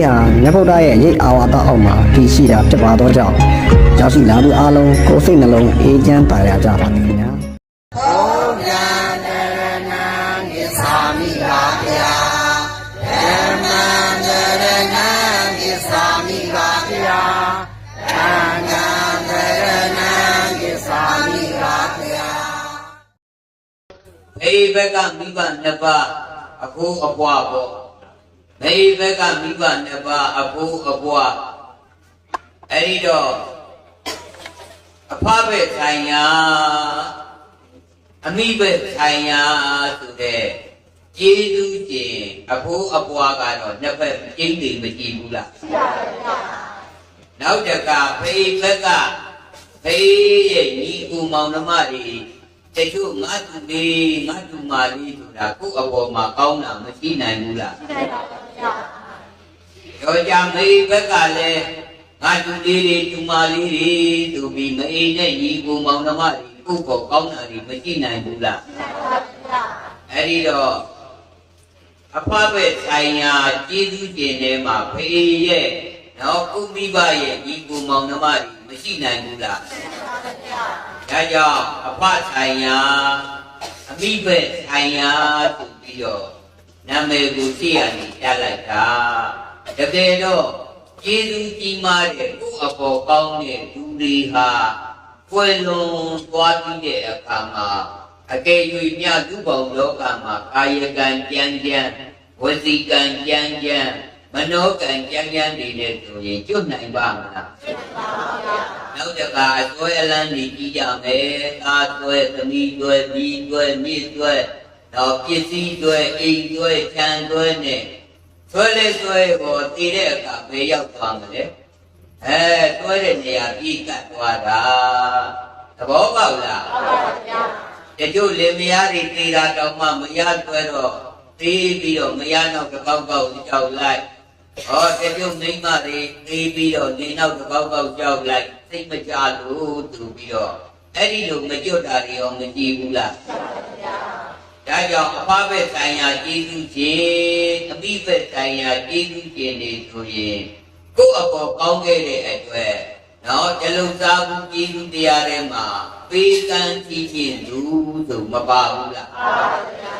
လေးဟာမြတ်ဗုဒ္ဓရဲ့ရိတ်အာဝါဒအောက်မှာတည်ရှိတာဖြစ်ပါတော့ကြောင့်ရောက်ရှိလာသူအားလုံးကိုယ်စိတ်နှလုံးအေးချမ်းပါရကြပါသည်ခင်ဗျာမေဘက်ကမိဘနှစ်ပါးအဖိုးအပွားပေါ့ မေဘက်ကမိဘနှစ်ပါးအဖိုးအပွားအဲ့ဒီတော့အဖပဲဆိုင်ရာအမိပဲဆိုင်ရာဆိုတဲ့ကျေးဇူးကျင်အဖိုးအပွားကတော့နှစ်ဖက်ကျင်းနေမကြည့်ဘူးလားရှိပါပါနောက်တကဖေဘက်ကဖေရဲ့ညီဦးမောင်နှမတွေတချို့ငါသူလေးငါသူမလေးဆိုတာကိုယ့်အပေါ်မှာကောင်းတာမရှိနိုင်ဘူးလားရှိနိုင်ပါဘူးဗျာ ရောကြမေဘက်ကလည်းငါသူလေးတွေသူမလေးတွေသူပြီးမအိမ်နဲ့ညီကိုမောင်နှမတွေကိုယ့်ပေါ်ကောင်းတာတွေမရှိနိုင်ဘူးလားရှိနိုင်ပါဘူးဗျာအဲ့ဒီတော့အဖပဲဆိုင်ရာကျေးဇူးကျင်ထဲမှာဖေးရဲ့နော်ကုမိဘရဲ့ညီကိုမောင်နှမတွေမရှိနိုင်ဘူးလားဒါကြောင့်အဖဆိုင်ရာအမိဘက်ဆိုင်ရာဆိုပြီးတော့ နာမည်ကိုသိရနေရလိုက်တာတကယ်တော့ကျေးဇူးကြီးမားတဲ့ကိုယ့်အပေါ်ကောင်းတဲ့လူတွေဟာကွယ်လွန်သွားပြီးတဲ့အခါမှာအကယ်၍မြတ်သူပေါင်းလောကမှာကာယကံကြံကြံဝစီကံကြံကြံမနောကံကြံကြံနေတဲ့ဆိုရင်ကျွတ်နိုင်ပါမလားနောက်တကအစွဲအလန်းကြီးကြည့်ကြမယ်။သားစွဲသမီးစွဲပြီးစွဲမြစ်စွဲ တော့ပစ္စည်းစွဲအိမ်စွဲခြံစွဲနဲ့စွဲလေစွဲကိုတည်တဲ့အခါဘယ်ရောက်သွားမလဲ။အဲစွဲတဲ့နေရာပြီးကတ်သွားတာ။သဘောပေါက်လား။ဟုတ်ပါဗျာ။တချို့လေမယားတွေတည်တာတောင်မှမရစွဲတော့တီးပြီးတော့မရတော့တစ်ပေါက်ပေါက်ကြောက်လိုက်။ဟောတချို့မိန်းမတွေတီးပြီးတော့နေနောက်တစ်ပေါက်ပေါက်ကြောက်လိုက်စိတ်မကြလို့သူပြီးတော့အဲ့ဒီလိုမကြွတာတွေရောမကြည့်ဘူးလားမှန်ပါဗျာ ဒါကြောင့်အဖဘက်ဆိုင်ရာကျေးဇူးခြင်းအမိဘက်ဆိုင်ရာကျေးဇူးခြင်းတွေဆိုရင်ကိုယ့်အပေါ်ကောင်းခဲ့တဲ့အတွက်နော်ဇလုံစားဘူးကျေးဇူးတရားတွေမှာပေးကမ်းကြည့်ခြင်းသူဆိုမပါဘူးလားမှန်ပါဗျာ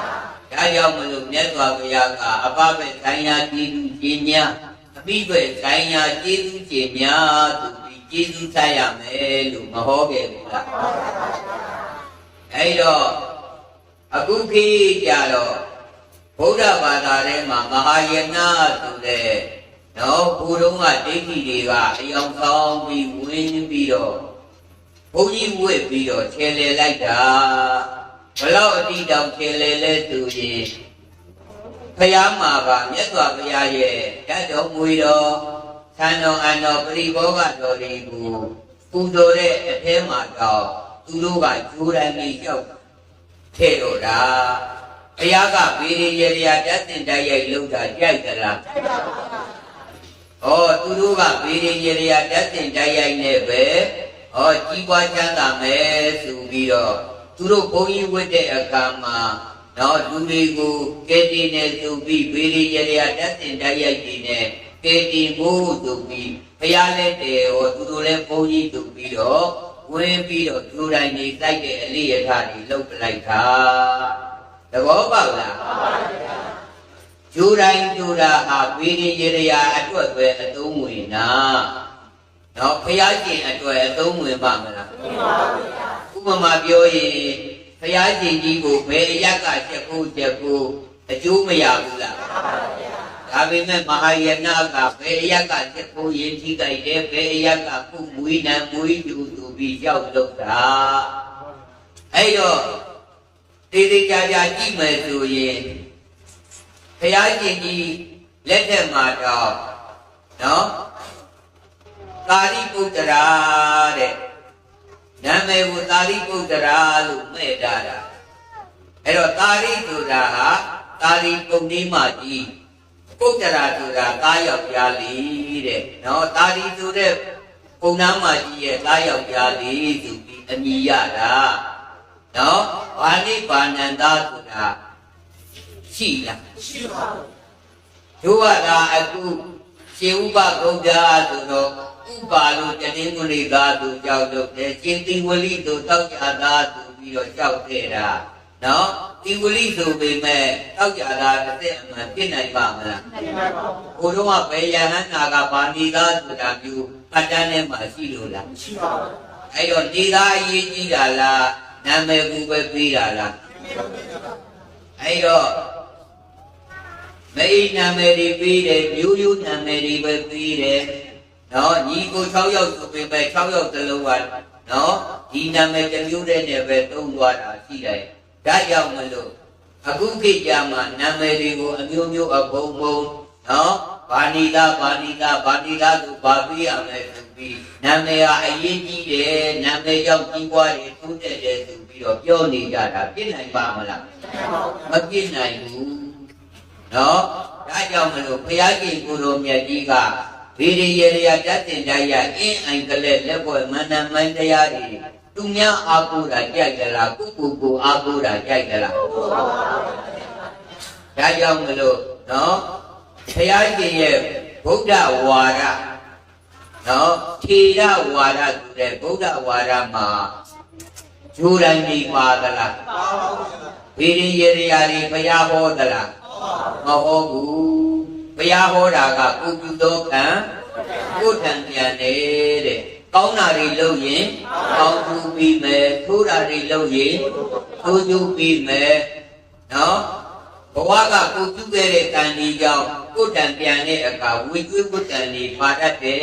ဒါကြောင့်မလို့မြတ်စွာဘုရားကအဖဘက်ဆိုင်ရာကျေးဇူးခြင်းများအမိဘက်ဆိုင်ရာကျေးဇူးခြင်းများဆိုပြီးကျေးဇူးဆက်ရမယ်လို့မဟောခဲ့ဘူးလားအဲ့တော့ အခုခေတ်ကြတော့ဗုဒ္ဓဘာသာထဲမှာမဟာယနာဆိုတဲ့နော်ဘုရုံးကဒိဋ္ဌိတွေကအယောင်ဆောင်ပြီးဝင်ပြီးတော့ဘုန်းကြီးဝတ်ပြီးတော့ခြေလေလိုက်တာဘလောက်အတိတောင်ခြေလေလဲဆိုရင်ဖယားမှာကမြတ်စွာဘုရားရဲ့ဓာတ်တော်မူတော်သံတော်အန်တော်ပရိဘောဂတော်တွေကိုပူဇော်တဲ့အထဲမှာတော့သူတို့ကဂျိုးတိုင်းပြီးကြောက် ထဲ့တော့တာဘုရားကဗေရရေရာတတ်တင်တိုက်ရိုက်လှုပ်တာကြိုက်သလားကြိုက်ပါဘူးဩသူတို့ကဗေရရေရာတတ်တင်တိုက်ရိုက်နဲ့ပဲဩကြီးပွားချမ်းသာမယ်ဆိုပြီးတော့သူတို့ဘုန်းကြီးဝတ်တဲ့အခါမှာတော့လူတွေကိုကဲတင်နေသူပြီးဗေရရေရာတတ်တင်တိုက်ရိုက်နေနဲ့ကဲတင်ဖို့သူပြီးဘုရားလက်တယ်ဟောသူတို့လည်းဘုန်းကြီးသူပြီးတော့ ဝင်ပြီးတော့လူတိုင်းနေတိုက်တဲ့အလေးရထတွေလှုပ်ပလိုက်တာသဘောပေါက်လားမှန်ပါဗျာကျူတိုင်းကျူတာဟာဝိရိယရာအတွက်ပဲအသုံးဝင်တာတော့ဘုရားရှင်အတွက်အသုံးဝင်ပါမလားမှန်ပါဗျာဥပမာပြောရင်ဘုရားရှင်ကြီးကိုဘယ်အရက်ကချက်ဖို့ချက်ဖို့အကျိုးမရဘူးလားမှန်ပါဗျာ ဒါပေမဲ့မဟာယနာကဘယ်အရက်ကချက်ဖို့ရင်ထိကြိုက်တယ်ဘယ်အရက်ကခုမွေးနံမွေးသူသူပြီးရောက်တော့တာအဲ့တော့တေးသေးကြကြကြည့်မယ်ဆိုရင်ဘုရားရှင်ကြီးလက်ထက်မှာတော့နော်ကာရိပုတ္တရာတဲ့နာမည်ကိုသာရိပုတ္တရာလို့မဲ့ထားတာအဲ့တော့သာရိဆိုတာဟာသာရိပုဏ္ဏိမကြီး ပုတ္တရာဆိုတာကားယောက်ျားလေးတဲ့နော်သာရိဆိုတဲ့ပုံနာမကြီးရဲ့ကားယောက်ျားလေးဆိုပြီးအမည်ရတာနော်ဘာနိဗ္ဗာနန္တဆိုတာရှိလားရှိပါဘူးတို့ကဒါအခုရှရှေဥပဂုံတာဆိုတော့ဥပါလို့တနင်္ဂနွေသားသူကြောက်လို့တယ်ရှင်တိဝလိသူတောက်ကြသားသူပြီးတော့ကြောက်ခဲ့တာ နော်တိဝလိဆိုပေမဲ့တောက်ကြသားတစ်သက်အမှန်ပြစ်နိုင်ပါမလားဘုရားကဘယ်ယဟန်နာကဗာဏီသားဆိုတာမျိုးအတန်းထဲမှာရှိလို့လားရှိပါဘူးအဲ့တော့ဒီသားအရေးကြီးတာလားနာမည်ကူပဲပြီးတာလားအဲ့တော့မိနာမည်တွေပြီးတယ်မျိုးရိုးနာမည်တွေပဲပြီးတယ်နော်ညီကို6ယောက်ဆိုပေမဲ့6ယောက်တလုံးကနော်ဒီနာမည်တစ်မျိုးတည်းနဲ့ပဲသုံးသွားတာရှိတယ် ဒါကြောင့်မလို့အခုခေတ်ကြမှာနာမည်တွေကိုအမျိုးမျိုးအပုံပုံနော်ဘာဏိတာဘာဏိတာဘာဏိတာဆိုဘာပြီးရမလဲဆိုပြီးနာမည်ကအရေးကြီးတယ်နာမည်ကြောင့်ကြီးပွားတယ်တိုးတက်တယ်ဆိုပြီးတော့ပြောနေကြတာပြစ်နိုင်ပါမလားမပြစ်နိုင်ဘူးနော်ဒါကြောင့်မလို့ဘုရားရှင်ကိုယ်တော်မြတ်ကြီးကဗေဒရေရယတတ်တင်တရားအင်းအိုင်ကလေးလက်ပွဲမန္တမန်တရားတွေ သူများအားကိုးတာကြိုက်ကြလားကိုကိုကိုအားကိုးတာကြိုက်ကြလားဒါကြောင့်မလို့နော်ဘုရားရှင်ရဲ့ဗုဒ္ဓဝါဒနော်ထေရဝါဒဆိုတဲ့ဗုဒ္ဓဝါဒမှာဂျိုးတိုင်းနေပါသလားဗေဒရေရယတွေဘုရားဟောသလားမဟုတ်ဘူးဘုရားဟောတာကကိုပြုသောကံကိုထံပြန်နေတဲ့ ကောင်းတာတွေလုပ်ရင်ကောင်းကျိုးပြီးမယ်ထိုးတာတွေလုပ်ရင်ထိုးကျိုးပြီးမယ်နော်ဘဝကကိုပြုခဲ့တဲ့ကံဒီကြောင့်ကိုတံပြန်တဲ့အခါဝိကျွေးကိုတံဒီပါတတ်တယ်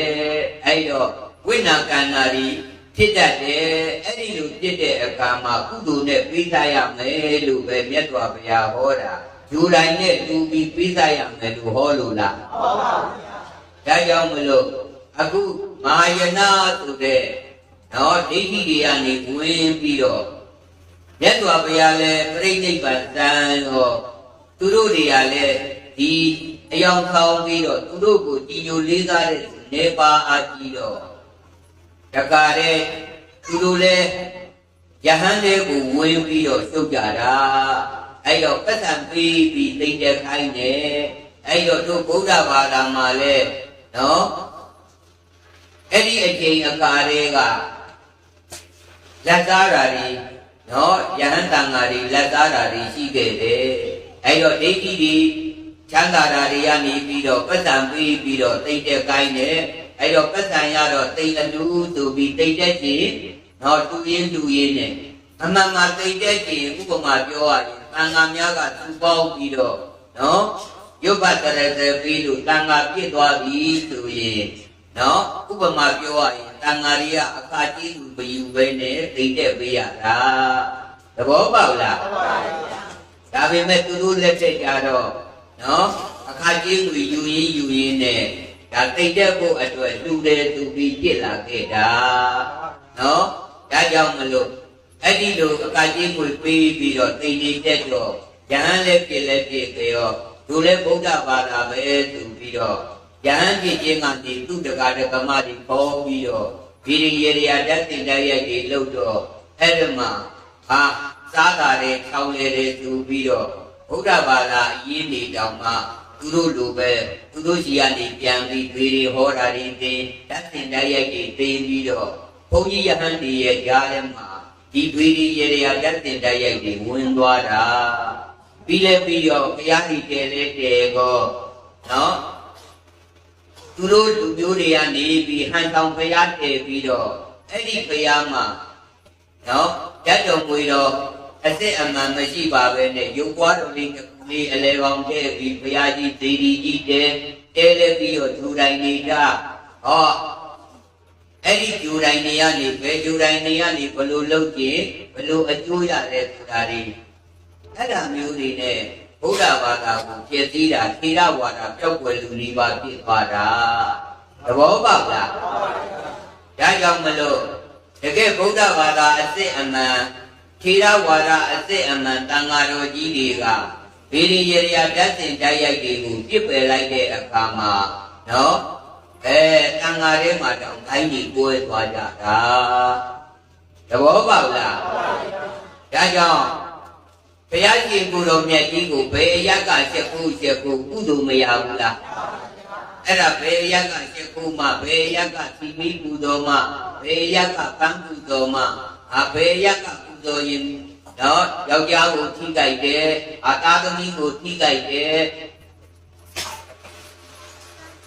အဲ့တော့ဝိနာကံနာတွေဖြစ်တတ်တယ်အဲ့ဒီလိုဖြစ်တဲ့အခါမှာကုသိုလ်နဲ့ပြီးသားရမယ်လို့ပဲမြတ်စွာဘုရားဟောတာယူတိုင်းနဲ့တူပြီးပြီးသားရမယ်လို့ဟောလို့လားဟောပါဘူးဒါကြောင့်မလို့အခု မာယနာဆိုတဲ့နော်ဒိဋ္ဌိတွေကနေဝင်ပြီးတော့မြတ်စွာဘုရားလည်းပြိဋိဘံတန်ရောသူတို့တွေကလည်းဒီအယောင်ဆောင်ပြီးတော့သူတို့ကိုကြည်ညိုလေးစားတဲ့နေပါအားကြီးတော့တကားတဲ့သူတို့လည်းယဟန်တွေကိုဝင်ပြီးတော့ရှုပ်ကြတာအဲ့တော့ပတ်စံပြီးပြီးသိတဲ့ခိုင်းတယ်အဲ့တော့တို့ဗုဒ္ဓဘာသာမှာလည်းနော် အဲ့ဒီအချိန်အခါတွေကလက်သားဓာရီနော်ယဟန်တန်ဃာတွေလက်သားဓာရီရှိခဲ့တယ်အဲ့တော့ဒိဋ္ဌိတွေချမ်းသာတာတွေကနေပြီးတော့ပတ်စံပြီးပြီးတော့သိတဲ့ကိုင်းနဲ့အဲ့တော့ပတ်စံရတော့သိအလူသူပြီးသိတဲ့ကြည်နော်တူရင်းတူရင်းနဲ့အမှန်မှသိတဲ့ကြည်ဥပမာပြောရရင်တန်ဃာများကသူပေါင်းပြီးတော့နော်ရုပ်ပတ်တရတဲ့ပြီးလို့တန်ဃာပြည့်သွားပြီဆိုရင် နော်ဥပမာပြောရရင်တန်ဃာရီကအခါကြီးသူမယူပဲနဲ့သိတဲ့ပေးရတာသဘောပေါက်လားဒါပေမဲ့သူတို့လက်ထက်ကြတော့နော်အခါကြီးငွေယူရင်းယူရင်းနဲ့ဒါသိတဲ့ဖို့အတွက်လူတယ်သူပြီးပြစ်လာခဲ့တာနော်ဒါကြောင့်မလို့အဲ့ဒီလိုအခါကြီးငွေပေးပြီးတော့သိနေတဲ့တော့ယဟန်လည်းပြစ်လည်းပြစ်ကြရောသူလည်းဗုဒ္ဓဘာသာပဲသူပြီးတော့ ယဟန်ပြည့်ခြင်းကနေသူတကာတကမတွေပေါ်ပြီးတော့ဒီရရေရတတ်တင်တဲ့ရိုက်တွေလှုပ်တော့အဲ့ဒီမှာဟာစားတာတွေချောင်းလေတွေသူပြီးတော့ဗုဒ္ဓဘာသာအရေးနေတောင်မှသူတို့လိုပဲသူတို့ရှိကနေပြန်ပြီးတွေတွေဟောတာတွေသင်တတ်တင်တဲ့ရိုက်တွေသင်ပြီးတော့ဘုန်းကြီးယဟန်တွေရဲ့ကြားထဲမှာဒီတွေတွေရရေရတတ်တင်တဲ့ရိုက်တွေဝင်သွားတာပြီးလဲပြီးတော့ဘုရားကြီးတဲလဲတဲကောနော် သူတို့လူမျိုးတွေကနေပြီးဟန်ဆောင်ဖျားတည်ပြီးတော့အဲ့ဒီဖျားမှာနော်ရတ်တော်မွေတော့အစ်စ်အမှန်မရှိပါပဲနဲ့ရုပ်ပွားတော်လေးတစ်ခုလေးအလဲပေါင်းတဲ့ပြီးဖျားကြီးဒေဒီကြီးတဲတဲလဲပြီးတော့သူတိုင်းနေတာဟောအဲ့ဒီဂျူတိုင်းတွေကနေဘယ်ဂျူတိုင်းတွေကနေဘလို့လုပ်ကြည့်ဘလို့အကျိုးရတယ်ဆိုတာတွေအဲ့ဒါမျိုးတွေနဲ့ ဗုဒ္ဓဘာသာကိုပြည့်စည်တာထေရဝါဒပျောက်ကွယ်လူတွေပါပြည့်သွားတာသဘောပေါက်လားဒါကြောင့်မလို့တကယ်ဗုဒ္ဓဘာသာအစစ်အမှန်ထေရဝါဒအစစ်အမှန်တန်ဃာတော်ကြီးတွေကဗေဒီရေရာဓာတ်စင်တိုက်ရိုက်တွေကိုပြစ်ပယ်လိုက်တဲ့အခါမှာနော်အဲတန်ဃာထဲမှာတောင်တိုင်းကြီးကိုယ်သွားကြတာသဘောပေါက်လားဒါကြောင့် ဘုရားရှင်ကိုယ်တော်မြတ်ကြီးကိုဘယ်အရက်ကချက်ဖို့ချက်ဖို့ကုသိုလ်မရဘူးလားအဲ့ဒါဘယ်ရက်ကရှစ်ခုမှဘယ်ရက်ကသီမီပူတော်မှဘယ်ရက်ကကံပူတော်မှအဘယ်ရက်ကပူတော်ရင်နော်ယောက်ျားကိုထိကြိုက်တယ်အသားသမီးကိုထိကြိုက်တယ်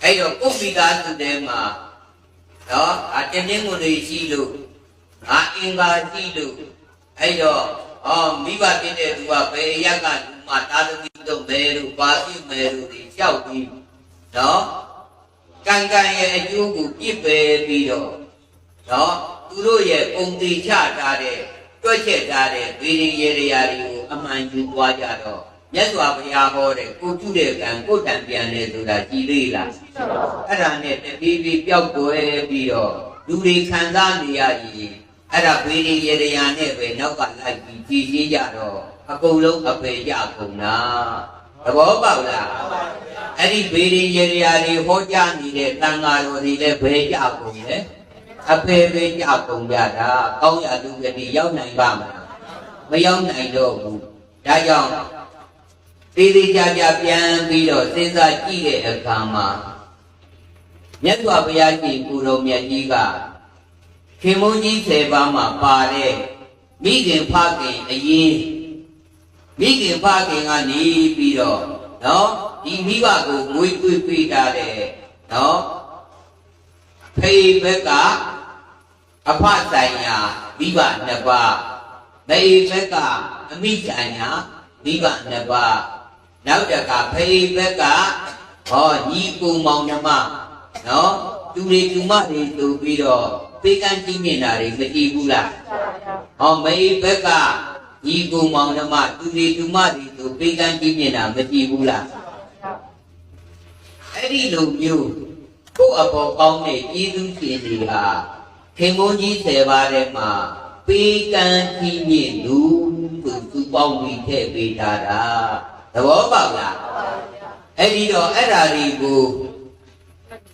အဲ့တော့ပုပ္ပိကာသူတဲမှာနော်အတင်းတင်းကိုတွေရှိလို့အအင်္ဂါရှိလို့အဲ့တော့ ဟောမိဘဖြစ်တဲ့သူကဘယ်ရက်ကလူမှသားသမီးတို့မဲလို့ပါတိမဲလို့ဒီကြောက်ပြီးနော်ကံကံရဲ့အကျိုးကိုပြစ်ပယ်ပြီးတော့နော်သူတို့ရဲ့ပုံတိချထားတဲ့တွက်ချက်ထားတဲ့ဗေဒင်ရေရာတွေကိုအမှန်ယူသွားကြတော့မြတ်စွာဘုရားဟောတဲ့ကိုကျุတဲ့ကံကိုတံပြန်တယ်ဆိုတာကြည်သေးလားအဲ့ဒါနဲ့တပြေးပြေးပျောက်ကွယ်ပြီးတော့လူတွေခံစားနေရရင် အဲ့ဒါဗေဒင်ရေရာနဲ့ပဲနောက်ကလိုက်ပြီးကြည်ရေးကြတော့အကုန်လုံးအပေကြကုန်လားသဘောပေါက်လားအဲ့ဒီဘေးရင်ရေရာတွေဟောကြားနေတဲ့တန်ဃာတော်တွေလည်းဘယ်ကြကုန်လဲအဖေပဲကြကုန်ကြတာကောင်းရလူကတိရောက်နိုင်ပါမလားမရောက်နိုင်တော့ဘူးဒါကြောင့်တေးသေးကြကြပြန်ပြီးတော့စဉ်းစားကြည့်တဲ့အခါမှာမြတ်စွာဘုရားရှင်ကိုယ်တော်မြတ်ကြီးက ခင်မုန်းကြီး10ပါးမှာပါတဲ့မိခင်ဖခင်အရင်မိခင်ဖခင်ကနေပြီးတော့နော်ဒီမိဘကိုငွေသွေးပေးတာတဲ့နော်ဖေဘက်ကအဖဆိုင်ရာမိဘနှစ်ပါးမေဘက်ကအမိဆိုင်ရာမိဘနှစ်ပါးနောက်တကဖေဘက်ကဟောညီကူမောင်နှမနော်သူတွေသူမတွေတူပြီးတော့ ပေးကမ်းကြည့်မြင်တာတွေမကြည့်ဘူးလားဟောမေဘက်ကညီကူမောင်နှမသူတွေသူမတွေတူပေးကမ်းကြည့်မြင်တာမကြည့်ဘူးလားအဲ့ဒီလိုမျိုးကိုယ့်အပေါ်ကောင်းတဲ့ပြည်သူရှင်တွေဟာခင်မုန်းကြီး10ပါးထဲမှာပေးကမ်းကြီးမြင့်လူသူသူပေါင်းပြီးထည့်ပေးထားတာသဘောပေါက်လားအဲ့ဒီတော့အဲ့ဓာတွေကို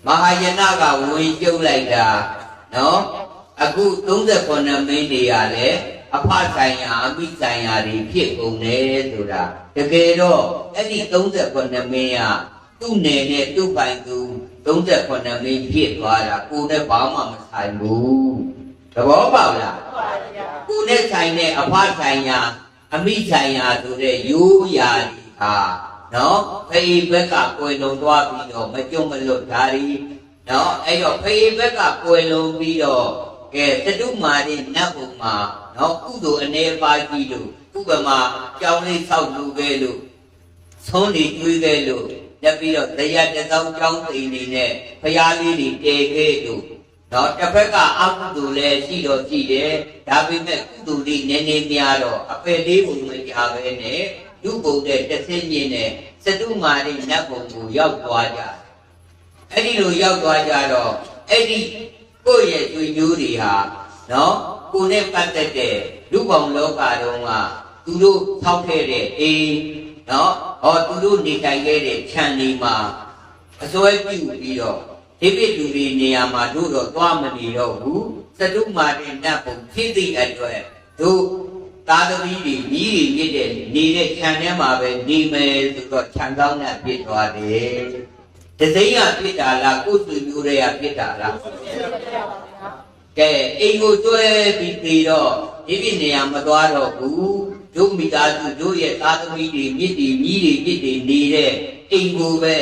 မဟာယနကဝင်ကျုပ်လိုက်တာ နော်အခု38မင်းတွေရလဲအဖဆိုင်ရာအမိဆိုင်ရာတွေဖြစ်ကုန်တယ်ဆိုတာတကယ်တော့အဲ့ဒီ38မင်းကသူ့နယ်နဲ့သူ့ပိုင်သူ38မိနစ်ဖြစ်သွားတာကိုနဲ့ဘာမှမဆိုင်ဘူးသဘောပေါက်လားကိုနဲ့ဆိုင်တဲ့အဖဆိုင်ရာအမိဆိုင်ရာဆိုတဲ့ရိုးရာတွေဟာနော်ဖေးဘက်ကကိုယ်လုံးသွားပြီးတော့မကြုံမလွတ်ဓာရီ နော်အဲ့တော့ဖေးဘက်ကကိုယ်လုံးပြီးတော့ကဲတတုမာရီနတ်ဘုံမှာနော်ကုသိုလ်အနေပါကြီးလို့ဥပမာကြောင်းလေးဆောက်လူပဲလို့ဆုံးနေကျွေးခဲ့လို့တက်ပြီးတော့တရားတစ်သောင်းကြောင်းသိနေနဲ့ဖရာလေးတွေတည်ခဲ့လို့တော့တစ်ဖက်ကအကုသိုလ်လည်းရှိတော့ရှိတယ်ဒါပေမဲ့ကုသိုလ်လေးနည်းနည်းများတော့အပယ်လေးပုံမကြပဲနဲ့လူပုံတဲ့တစ်ဆင်းချင်းနဲ့စတုမာရိနတ်ပုံကိုရောက်သွားကြ အဲ့ဒီလိုရောက်သွားကြတော့အဲ့ဒီကိုယ့်ရဲ့ကျွေမျိုးတွေဟာနော်ကိုယ်နဲ့ပတ်သက်တဲ့လူပေါင်းလောကတုန်းကသူတို့ထောက်ခဲ့တဲ့အိမ်နော်ဟောသူတို့နေထိုင်ခဲ့တဲ့ခြံဒီမှာအစွဲပြုပြီးတော့ဒီပိလူတွေနေရာမှာတို့တော့သွားမနေတော့ဘူးသတုမာတင်နတ်ပုံဖြစ်သည့်အတွက်တို့သားသမီးတွေညီးတွေမြစ်တဲ့နေတဲ့ခြံထဲမှာပဲနေမယ်ဆိုတော့ခြံကောင်းနဲ့ပြစ်သွားတယ် တစိမ့်ကပြစ်တာလားကိုယ်သူမျိုးတွေကပြစ်တာလားကဲအိမ်ကိုကျွဲပြီးပြီးတော့ဒီပြနေရာမသွားတော့ဘူးတို့မိသားစုတို့ရဲ့သားသမီးတွေမြစ်တွေမြီးတွေမြစ်တွေနေတဲ့အိမ်ကိုပဲ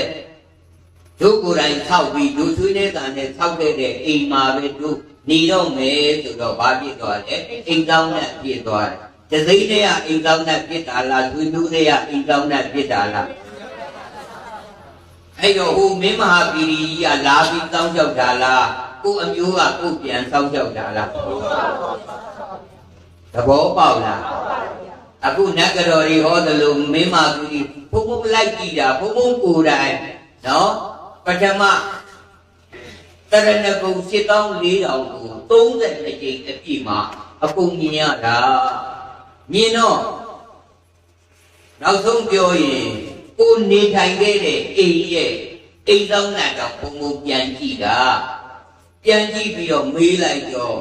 တို့ကိုယ်တိုင်ထောက်ပြီးတို့ဆွေးနေတာနဲ့ထောက်ခဲ့တဲ့အိမ်မှာပဲတို့နေတော့မယ်ဆိုတော့ဘာဖြစ်သွားလဲအိမ်ကောင်းနဲ့ပြစ်သွားတယ်တစိမ့်တွေကအိမ်ကောင်းနဲ့ပြစ်တာလားသူတို့တွေကအိမ်ကောင်းနဲ့ပြစ်တာလား အဲ့တော့ဟိုမင်းမဟာပီရီကြီးကလာပြီးတောင်းလျှောက်တာလားကိုအမျိုးကကိုပြန်တောင်းလျှောက်တာလားသဘောပေါက်လားအခုနတ်ကတော်ကြီးဟောတယ်လို့မင်းမသူကြီးဘုံဘုံလိုက်ကြည့်တာဘုံဘုံကိုယ်တိုင်နော်ပထမတရဏဂုံ7400ကို32ကြိမ်အပြည့်မှာအကုန်မြင်ရတာမြင်တော့နောက်ဆုံးပြောရင် ကိုနေထိုင်ခဲ့တဲ့အိမ်ရဲ့အိမ်သောနဲ့တော့ဘုံဘုံပြန်ကြည့်တာပြန်ကြည့်ပြီးတော့မေးလိုက်တော့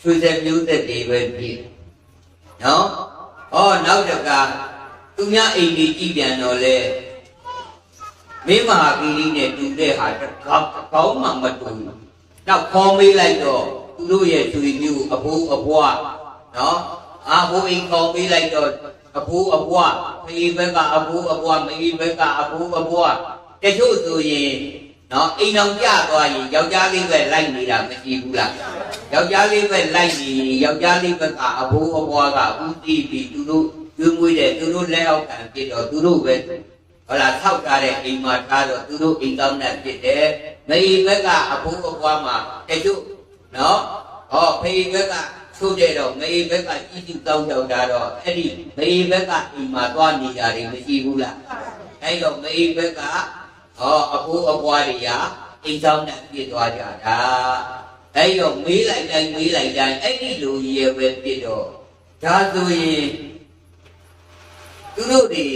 ဆွေတဲ့မျိုးသက်တွေပဲဖြစ်နော်ဟောနောက်တကသူများအိမ်ကြီးကြည်ပြန်တော့လေမင်းမဟာကီရီနဲ့တူတဲ့ဟာတစ်ကောင်းကောင်းမှမတူဘူးနောက်ခေါ်မေးလိုက်တော့သူတို့ရဲ့သူမျိုးအဖိုးအဘွားနော်အာဘိုးအိမ်ခေါ်မေးလိုက်တော့ အဖိုးအဘွားဖေးဘက်ကအဖိုးအဘွားမေးဘက်ကအဖိုးအဘွားတချို့ဆိုရင်နော်အိမ်အောင်ကြသွားရင်ယောက်ျားလေးပဲလိုက်နေတာမရှိဘူးလားယောက်ျားလေးပဲလိုက်နေရင်ယောက်ျားလေးဘက်ကအဖိုးအဘွားကဥတီးပြီးသူတို့ကျွေးမွေးတဲ့သူတို့လက်အောက်ခံဖြစ်တော့သူတို့ပဲဟုတ်လားထောက်ထားတဲ့အိမ်မှာထားတော့သူတို့အိမ်ကောင်းနဲ့ဖြစ်တယ်။မေဘက်ကအဖိုးအပွားမှာတချို့နော်ဟောဖေဘက်က ဆိုကြတော့မေဘက်ကကြီးကြီးတောင်းတောင်းတာတော့အဲ့ဒီမေဘက်ကအိမ်မှာသွားနေကြတယ်မရှိဘူးလား။အဲ့တော့မေဘက်ကဟောအဖိုးအပွားတွေကအိမ်ကောင်းနဲ့ပြည့်သွားကြတာ။အဲ့တော့မေးလိုက်တိုင်းမေးလိုက်တိုင်းအဲ့ဒီလူကြီးရဲ့ပဲပြည့်တော့ဒါဆိုရင်သူတို့တွေ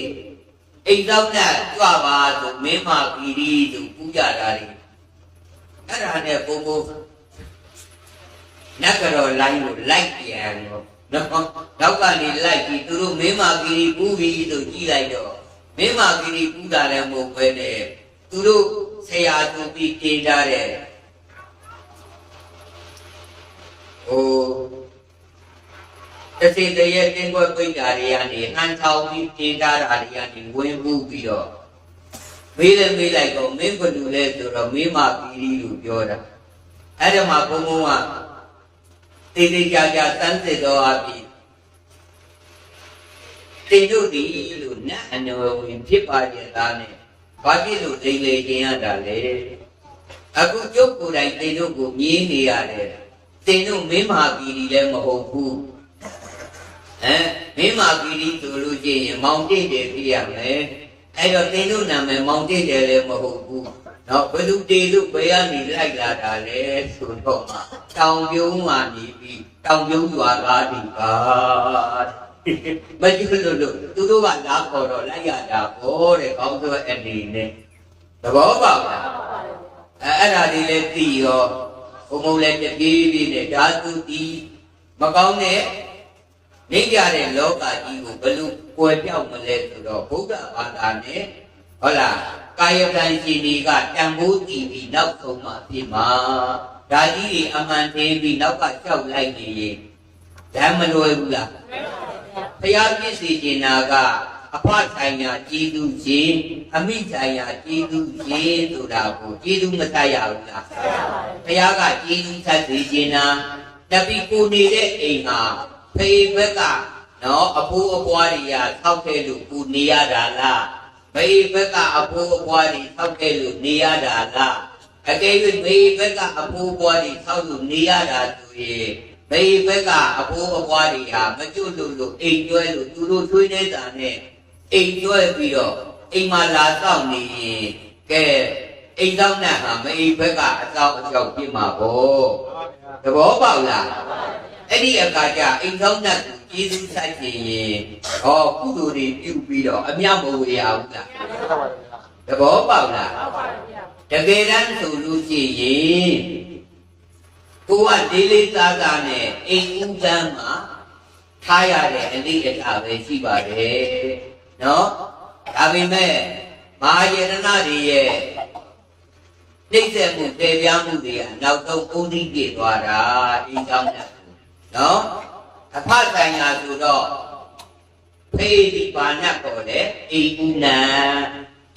အိမ်သောနဲ့ကြွပါဆိုမင်းမဂီရီဆိုပူကြတာတွေအဲ့ဒါနဲ့ဘုံဘုံ နတ်ကတော်လိုင်းကိုလိုက်ပြန်တော့နော်နောက်ကနေလိုက်ပြီးသူတို့မင်းမဂီရီပူပြီဆိုကြည့်လိုက်တော့မင်းမဂီရီပူတာလည်းမဟုတ်ပဲနဲ့သူတို့ဆရာသူပြီးတင်ထားတဲ့ဟိုတစီတရဲ့တင်းကွက်ပိတ်တာတွေကနေဟန်ထောင်ပြီးတင်ထားတာတွေကနေဝင်မှုပြီးတော့မေးလည်းမေးလိုက်တော့မင်းဘယ်လိုလဲဆိုတော့မင်းမပီရီလို့ပြောတာအဲ့ဒါမှဘုံဘုံက တေးသေးကြကြစမ်းစစ်တော်အပြီတင်တို့ဒီလို့နတ်အနဝဝင်ဖြစ်ပါရဲ့သားနဲ့ဘာဖြစ်လို့လိမ်လေခြင်းရတာလဲအခုကျုပ်ကိုယ်တိုင်တင်တို့ကိုမြင်နေရတယ်တင်တို့မင်းမပီရီလည်းမဟုတ်ဘူးအဲမင်းမာဂီရီဆိုလို့ရှိရင်မောင်တိတ်တယ်ပြရမယ်အဲ့တော့သင်တို့နာမည်မောင်တိတ်တယ်လည်းမဟုတ်ဘူး တော့ဘယ်သူတေလို့ဘယ်ကနေလိုက်လာတာလဲဆိုတော့မှတောင်ပြုံးမှနေပြီးတောင်ပြုံးရွာသားဒီပါမကြည့်လို့လို့သူတို့ကလာခေါ်တော့လိုက်ရတာဘောတဲ့ကောင်းသောအနေနဲ့သဘောပေါက်လားအဲအဲ့ဒါလေးလည်းသိရောဘုံဘုံလည်းတပြေးပြေးနဲ့ဓာတုတီမကောင်းတဲ့နေကြတဲ့လောကကြီးကိုဘယ်လိုကွယ်ပြောက်မလဲဆိုတော့ဘုရားဘာသာနဲ့ဟုတ်လား ကာယကံရှင်တွေကတန်ဖိုးတည်ပြီးနောက်ဆုံးမှဖြစ်မှာဒါကြီးတွေအမှန်တင်းပြီးနောက်ကလျှောက်လိုက်နေရင်ဓမ္မလွယ်ဘူးလားဘုရားပြည့်စည်ခြင်းနာကအဖဆိုင်ရာကျေးဇူးရှင်အမိဆိုင်ရာကျေးဇူးရှင်ဆိုတာကိုကျေးဇူးမဆက်ရဘူးလားဘုရားကကျေးဇူးဆက်စေခြင်းနာတပိကိုနေတဲ့အိမ်ဟာဖေဘက်ကနော်အဖိုးအပွားတွေကထောက်ခဲ့လို့ကိုနေရတာလား မေဘက်ကအဖိုးအပွားတွေထောက်ခဲ့လို့နေရတာလားအကယ်၍မေဘက်ကအဖိုးအပွားတွေထောက်လို့နေရတာဆိုရင်မေဘက်ကအဖိုးအပွားတွေဟာမကျွတ်လို့လို့အိမ်ကျွဲလို့သူတို့ထွေးနေတာနဲ့အိမ်ကျွဲပြီးတော့အိမ်မှာလာတော့နေရင်ကဲအိမ်တော့နဲ့ဟာမေဘက်ကအတော့အကြောက်ပြမှာပေါ့သဘောပေါက်လား အဲ့ဒီအခါကျအိမ်ကောင်းတဲ့ကျေးဇူးဆိုင်ခြင်းရင်ဟောကုသိုလ်တွေပြုပြီးတော့အမြောက်မဝေရဘူးလားသဘောပေါက်လားတကယ်တမ်းဆိုလို့ရှိရင်ကိုကလေးလေးသားသားနဲ့အိမ်ဦးတန်းမှာထားရတဲ့အလိအတာပဲရှိပါတယ်နော်ဒါပေမဲ့မဟာယတနာတွေရဲ့နှိမ့်ဆက်မှုတည်ပြားမှုတွေကနောက်ဆုံးဥဒိပြည့်သွားတာအိမ်ကောင်းတဲ့ နော်အဖဆိုင်ရာဆိုတော့ဖေးဒီပါဏတ်ပေါ်တယ်အိဥနာ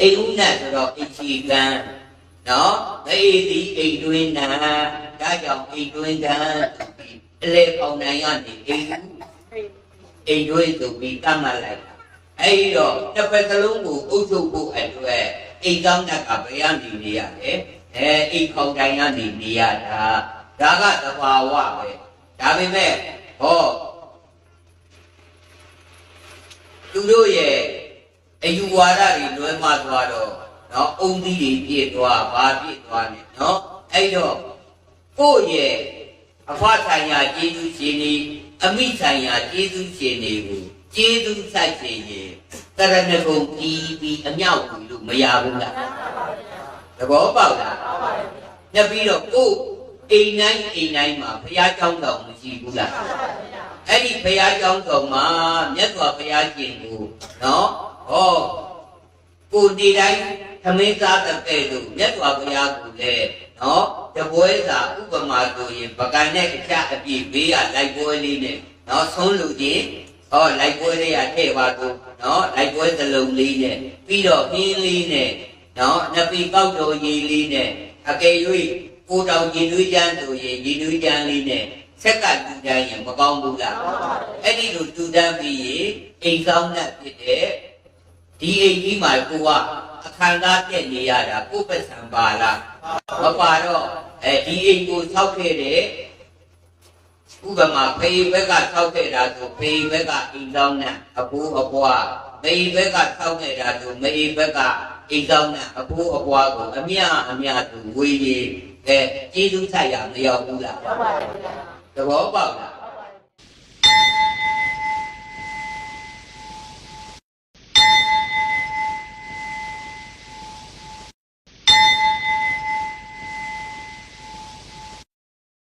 အိဥနာဆိုတော့အချီကံနော်ဖေးဒီအိတွင်းနာဒါကြောင့်အိတွင်းကံအလေပေါင်နိုင်ရနေအိအိတွင်းဆိုပြီးတတ်မှတ်လိုက်တာအဲ့ဒီတော့တစ်ဖက်တစ်လုံးကိုအုပ်ချုပ်ဖို့အတွက်အိကောင်းတက်ကဘယ်ကနေနေရလဲအဲအိခေါင်တိုင်းကနေနေရတာဒါကသဘာဝပဲ ဒါပေမဲ့ဟောသူတို့ရဲ့အယူဝါဒတွေလွဲမှားသွားတော့နော်အုံသီးတွေပြည့်သွားဘာပြည့်သွားလဲနော်အဲ့တော့ကိုယ့်ရဲ့အဖဆိုင်ရာကျေးဇူးရှင်တွေအမိဆိုင်ရာကျေးဇူးရှင်တွေကိုကျေးဇူးဆက်ရှင်ရင်တရဏဂုံကြီးပြီးအမြောက်ကြီးလို့မရဘူးလားတဘောပေါက်လားမှန်ပါပါဘုရားညက်ပြီးတော့ကိုယ့် အိမ်တိုင်းအိမ်တိုင်းမှာဘုရားကျောင်းတော်မရှိဘူးလားအဲ့ဒီဘုရားကျောင်းတော်မှာမြတ်စွာဘုရားရှင်ကိုနော်ဟောကိုဒီတိုင်းသမင်းသားတဲ့ကဲ့သို့မြတ်စွာဘုရားကလည်းနော်တပွဲစာဥပမာဆိုရင်ပကံနဲ့အချအပြည့်ဘေးကလိုက်ပွဲလေးနဲ့နော်ဆုံးလူချင်းဟောလိုက်ပွဲလေးရထည့်ပါတော့နော်လိုက်ပွဲသလုံးလေးနဲ့ပြီးတော့ဟင်းလေးနဲ့နော်နှစ်ပီကောက်တော်ကြီးလေးနဲ့အကယ်၍ ကိုတောင်ကြီးနွေးချမ်းဆိုရင်ကြီးနွေးချမ်းလေးနဲ့ဆက်ကတူတန်းရင်မကောင်းဘူးလားအဲ့ဒီလိုတူတန်းပြီးရင်အိမ်ကောင်းနဲ့ဖြစ်တဲ့ဒီအိမ်ကြီးမှာကိုကအခမ်းအနားတက်နေရတာကိုယ်ပတ်စံပါလားမပါတော့အဲဒီအိမ်ကိုဆောက်ခဲ့တဲ့ဥပမာဖေးဘက်ကဆောက်ခဲ့တာဆိုဖေးဘက်ကအိမ်ကောင်းနဲ့အဘိုးအဘွားမေဘက်ကဆောက်ခဲ့တာဆိုမေဘက်ကအိမ်ကောင်းနဲ့အဘိုးအဘွားကိုအမြအမြသူဝေးကြီး အဲကျေးဇူးဆက်ရမရောက်ဘူးလားသဘောပေါက်လား